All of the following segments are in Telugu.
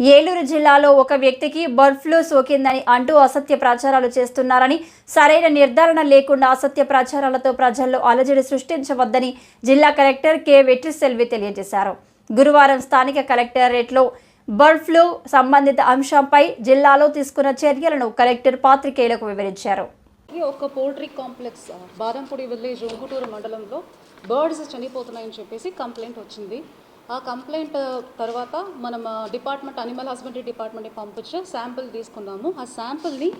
ఏలూరు జిల్లాలో ఒక వ్యక్తికి బర్డ్ ఫ్లూ సోకిందని అంటూ అసత్య ప్రచారాలు చేస్తున్నారని సరైన నిర్ధారణ లేకుండా అసత్య ప్రచారాలతో ప్రజల్లో అలజడి సృష్టించవద్దని జిల్లా కలెక్టర్ కె. వెట్రిసెల్వి తెలియజేశారు. గురువారం స్థానిక కలెక్టరేట్లో బర్డ్ ఫ్లూ సంబంధిత అంశంపై జిల్లాలో తీసుకున్న చర్యలను కలెక్టర్ పాత్రికేయులకు వివరించారు. ఒక poultry complex Badampudi village Ungutur మండలంలో బర్డ్స్ చనిపోతున్నాయని చెప్పేసి కంప్లైంట్ వచ్చింది. ఆ కంప్లైంట్ తర్వాత మనం డిపార్ట్మెంట్ అనిమల్ హస్బెండరీ డిపార్ట్మెంట్కి పంపించి శాంపిల్ తీసుకున్నాము ఆ శాంపిల్ని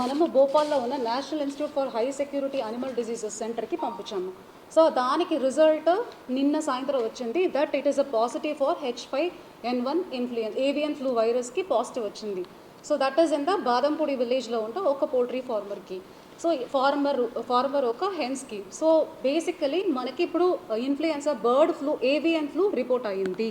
మనము భోపాల్లో ఉన్న National Institute for High Security Animal Diseases సెంటర్కి పంపించాము. సో దానికి రిజల్ట్ నిన్న సాయంత్రం వచ్చింది. That it is a positive for H five N one influenza avian flu వైరస్కి పాజిటివ్ వచ్చింది. So that is in the Badampudi విలేజ్లో ఉంటే ఒక పోల్ట్రీ ఫార్మర్కి సో ఫార్మర్ ఫార్మర్ ఒక హెన్స్కి సో బేసికలీ మనకి ఇప్పుడు influenza bird flu avian flu report అయ్యింది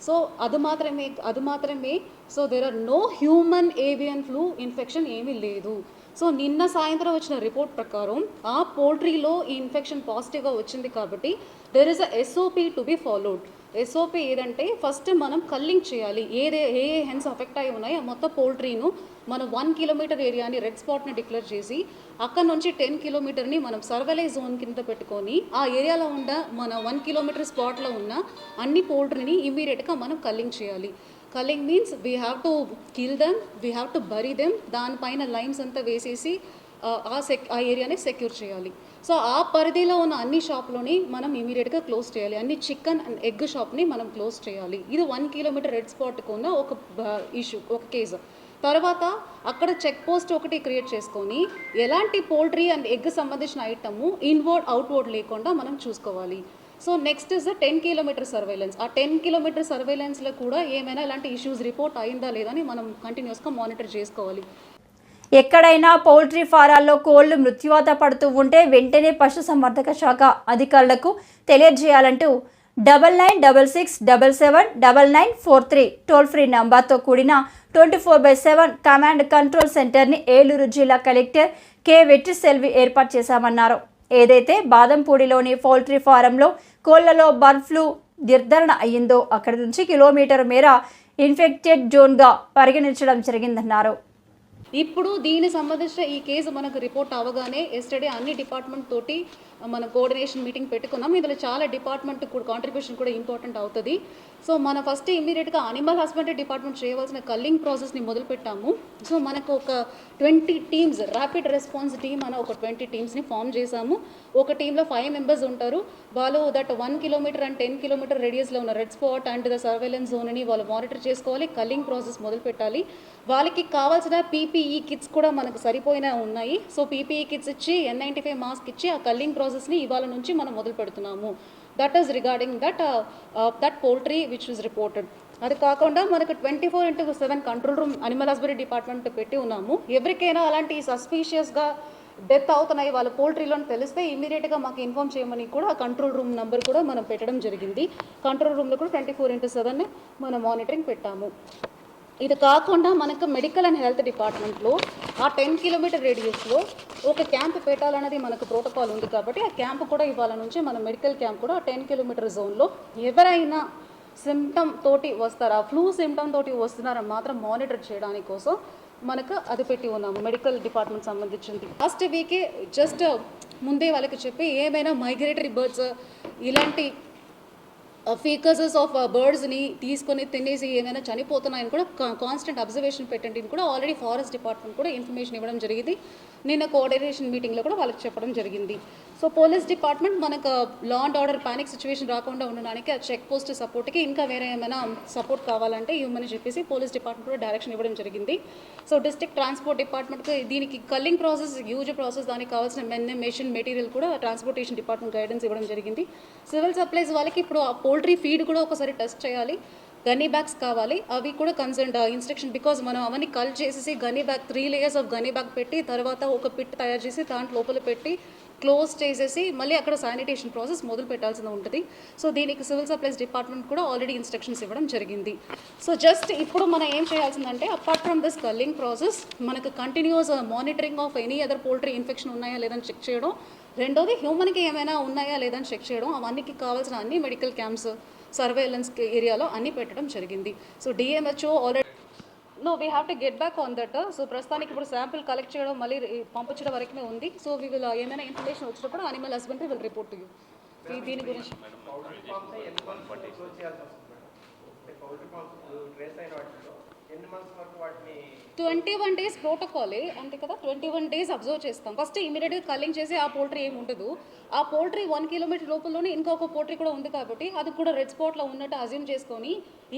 సో అది మాత్రమే అది మాత్రమే so there are no human avian flu infection ఏమీ లేదు సో నిన్న సాయంత్రం వచ్చిన రిపోర్ట్ ప్రకారం ఆ పోల్ట్రీలో ఈ ఇన్ఫెక్షన్ పాజిటివ్గా వచ్చింది కాబట్టి there is a SOP to be followed SOP ఏదంటే ఫస్ట్ మనం కల్లింగ్ చేయాలి. ఏదే ఏ ఏ హెన్స్ అఫెక్ట్ అయి ఉన్నాయో ఆ మొత్తం పోల్ట్రీను మనం వన్ కిలోమీటర్ ఏరియాని రెడ్ స్పాట్ని డిక్లేర్ చేసి అక్కడ నుంచి టెన్ కిలోమీటర్ని మనం సర్వలైజ్ జోన్ కింద పెట్టుకొని ఆ ఏరియాలో ఉన్న మన వన్ కిలోమీటర్ స్పాట్లో ఉన్న అన్ని పోల్ట్రీని ఇమీడియట్గా మనం కల్లింగ్ చేయాలి. Culling means we have to kill them we have to bury them దానిపైన లైన్స్ అంతా వేసేసి ఆ, సెక్ ఆ ఏరియాని సెక్యూర్ చేయాలి. సో ఆ పరిధిలో ఉన్న అన్ని షాప్లోని మనం ఇమీడియట్గా క్లోజ్ చేయాలి. అన్ని చికెన్ అండ్ ఎగ్ షాప్ని మనం క్లోజ్ చేయాలి. ఇది వన్ కిలోమీటర్ రెడ్ స్పాట్కు ఉన్న ఒక ఇష్యూ ఒక కేసు తర్వాత అక్కడ చెక్ పోస్ట్ ఒకటి క్రియేట్ చేసుకొని ఎలాంటి పోల్ట్రీ అండ్ ఎగ్ సంబంధించిన ఐటము ఇన్వర్డ్ అవుట్వర్డ్ లేకుండా మనం చూసుకోవాలి. So next is the ten kilometre surveillance ఆ టెన్ కిలోమీటర్ సర్వైలెన్స్లో కూడా ఏమైనా ఇలాంటి ఇష్యూస్ రిపోర్ట్ అయిందా లేదా అని మనం కంటిన్యూస్గా మానిటర్ చేసుకోవాలి. ఎక్కడైనా పౌల్ట్రీ ఫారాల్లో కోళ్ళు మృత్యువాత పడుతూ ఉంటే వెంటనే పశుసంవర్ధక శాఖ అధికారులకు తెలియజేయాలంటూ double nine double six double seven double nine four three toll free నంబర్తో కూడిన twenty four by seven command control సెంటర్ని ఏలూరు జిల్లా కలెక్టర్ కె వెట్రిసెల్వి ఏర్పాటు చేశామన్నారు. ఏదైతే బాదంపూడిలోని పౌల్ట్రీ ఫారంలో కోళ్ళలో బర్డ్ ఫ్లూ నిర్ధారణ అయ్యిందో అక్కడి నుంచి కిలోమీటర్ మేర ఇన్ఫెక్టెడ్ జోన్గా పరిగణించడం జరిగిందన్నారు. ఇప్పుడు దీనికి సంబంధించిన ఈ కేసు మనకు రిపోర్ట్ అవగానే ఎస్టర్డే అన్ని డిపార్ట్మెంట్ తోటి మన కోఆర్డినేషన్ మీటింగ్ పెట్టుకున్నాం. ఇందులో చాలా డిపార్ట్మెంట్ కూడా కాంట్రిబ్యూషన్ కూడా ఇంపార్టెంట్ అవుతుంది. సో మన ఫస్ట్ ఇమీడియట్గా అనిమల్ హస్బెండరీ డిపార్ట్మెంట్ చేయవలసిన కల్లింగ్ ప్రాసెస్ని మొదలుపెట్టాము సో మనకు ఒక twenty teams rapid response team అని ఒక ట్వంటీ టీమ్స్ని ఫామ్ చేశాము. ఒక టీంలో ఫైవ్ మెంబర్స్ ఉంటారు. వాళ్ళు that one kilometre and ten kilometre రేడియస్లో ఉన్న red spot and the surveillance జోన్ని వాళ్ళు మానిటర్ చేసుకోవాలి కల్లింగ్ ప్రాసెస్ మొదలు పెట్టాలి. వాళ్ళకి కావాల్సిన పీపీఈ కిట్స్ కూడా మనకు సరిపోయిన ఉన్నాయి. సో పీపీఈ కిట్స్ ఇచ్చి ఎన్ నైంటీ ఫైవ్ మాస్క్ ఇచ్చి ఆ కల్లింగ్ ప్రాసెస్ ప్రాసెస్ని ఇవాళ నుంచి మనం మొదలు పెడుతున్నాము. That is regarding that that poultry which is reported అది కాకుండా మనకు twenty four into seven control room animal husbandry department పెట్టి ఉన్నాము. ఎవరికైనా అలాంటి సస్పీషియస్గా డెత్ అవుతున్నాయి వాళ్ళ పోల్ట్రీలో తెలిస్తే ఇమీడియట్గా మాకు ఇన్ఫామ్ చేయమని కూడా కంట్రోల్ రూమ్ నెంబర్ కూడా మనం పెట్టడం జరిగింది. కంట్రోల్ రూమ్లో కూడా ట్వంటీ ఫోర్ ఇంటూ సెవెన్ మనం మానిటరింగ్ పెట్టాము. ఇది కాకుండా మనకు మెడికల్ అండ్ హెల్త్ డిపార్ట్మెంట్లో ఆ టెన్ కిలోమీటర్ రేడియస్లో ఒక క్యాంప్ పెట్టాలన్నది మనకు ప్రోటోకాల్ ఉంది కాబట్టి ఆ క్యాంప్ కూడా ఇవాళ నుంచి మన మెడికల్ క్యాంప్ కూడా ఆ టెన్ కిలోమీటర్ జోన్లో ఎవరైనా సిమ్టమ్ తోటి వస్తారా ఫ్లూ సిమ్టమ్ తోటి వస్తున్నారని మాత్రం మానిటర్ చేయడానికి కోసం మనకు అది పెట్టి ఉన్నాము మెడికల్ డిపార్ట్మెంట్ సంబంధించింది. ఫస్ట్ వీకే జస్ట్ ముందే వాళ్ళకి చెప్పి ఏమైనా మైగ్రేటరీ బర్డ్స్ ఇలాంటి ఫీకసెస్ ఆఫ్ బర్డ్స్ని తీసుకొని తినేసి ఏమైనా చనిపోతున్నాయని కూడా కాన్స్టెంట్ అబ్జర్వేషన్ పెట్టండి అని కూడా ఆల్రెడీ ఫారెస్ట్ డిపార్ట్మెంట్ కూడా ఇన్ఫర్మేషన్ ఇవ్వడం జరిగింది. నిన్న కోఆర్డినేషన్ మీటింగ్లో కూడా వాళ్ళకి చెప్పడం జరిగింది. సో పోలీస్ డిపార్ట్మెంట్ మనకు law and order panic situation రాకుండా ఉండడానికి ఆ చెక్ పోస్ట్ సపోర్ట్కి ఇంకా వేరే ఏమైనా సపోర్ట్ కావాలంటే ఇవ్వమని చెప్పేసి పోలీస్ డిపార్ట్మెంట్ కూడా డైరెక్షన్ ఇవ్వడం జరిగింది. సో డిస్ట్రిక్ట్ ట్రాన్స్పోర్ట్ డిపార్ట్మెంట్కి దీనికి కల్లింగ్ ప్రాసెస్ యూజ్ ప్రాసెస్ దానికి కావాల్సిన మెన్ మెషిన్ మెటీరియల్ కూడా ట్రాన్స్పోర్టేషన్ డిపార్ట్మెంట్ గైడెన్స్ ఇవ్వడం జరిగింది. సివిల్ సప్లైస్ వాళ్ళకి ఇప్పుడు ఆ పోల్ట్రీ ఫీడ్ కూడా ఒకసారి టెస్ట్ చేయాలి. గనీ బ్యాగ్స్ కావాలి. అవి కూడా కన్సర్న్ ఇన్స్ట్రక్షన్ బికాజ్ మనం అవన్నీ కల్ చేసేసి gunny bag three layers of gunny bag పెట్టి తర్వాత ఒక పిట్ తయారు చేసి దాంట్లో లోపల పెట్టి క్లోజ్ చేసేసి మళ్ళీ అక్కడ శానిటేషన్ ప్రాసెస్ మొదలు పెట్టాల్సి ఉంటుంది. సో దీనికి సివిల్ సప్లైస్ డిపార్ట్మెంట్ కూడా ఆల్రెడీ ఇన్స్ట్రక్షన్స్ ఇవ్వడం జరిగింది. సో జస్ట్ ఇప్పుడు మనం ఏం చేయాల్సిందంటే apart from this culling process మనకు continuous monitoring of any other poultry infection ఉన్నాయా లేదని చెక్ చేయడం. రెండోది హ్యూమన్కి ఏమైనా ఉన్నాయా లేదని చెక్ చేయడం. అవన్నీకి కావాల్సిన అన్ని మెడికల్ క్యాంప్స్ సర్వేలెన్స్ ఏరియాలో అన్ని పెట్టడం జరిగింది. So DMHO already no we have to get back on that so ప్రస్తుతానికి ఇప్పుడు శాంపిల్ కలెక్ట్ చేయడం మళ్ళీ పంపించడం వరకునే ఉంది. సో వీ విల్ ఏమైనా ఇన్ఫర్మేషన్ వచ్చినప్పుడు animal husbandry will report to you దీని గురించి. ట్వంటీ వన్ డేస్ ప్రోటోకాలే అంతే కదా? ట్వంటీ వన్ డేస్ అబ్జర్వ్ చేస్తాం ఫస్ట్ ఇమీడియట్గా కల్లింగ్ చేసి ఆ పోల్ట్రీ ఏమి ఉండదు. ఆ పోల్ట్రీ వన్ కిలోమీటర్ లోపలనే ఇంకొక పోల్ట్రీ కూడా ఉంది కాబట్టి అది కూడా రెడ్ స్పాట్లో ఉన్నట్టు అజ్యూమ్ చేసుకొని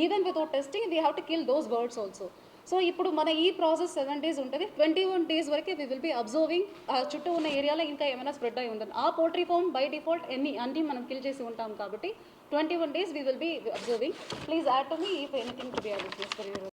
even without testing we have to kill those birds also so ఇప్పుడు మన ఈ ప్రాసెస్ సెవెన్ డేస్ ఉంటుంది. ట్వంటీ వన్ డేస్ వరకే వి విల్ బి అబ్జర్వింగ్ ఆ చుట్టూ ఉన్న ఏరియాలో ఇంకా ఏమైనా స్ప్రెడ్ అయి ఉంటుంది. ఆ పోల్ట్రీ ఫామ్ బై డిఫాల్ట్ ఎన్ని అన్ని మనం కిల్ చేసి ఉంటాం కాబట్టి twenty one days we will be observing please add to me if anything to be observe for your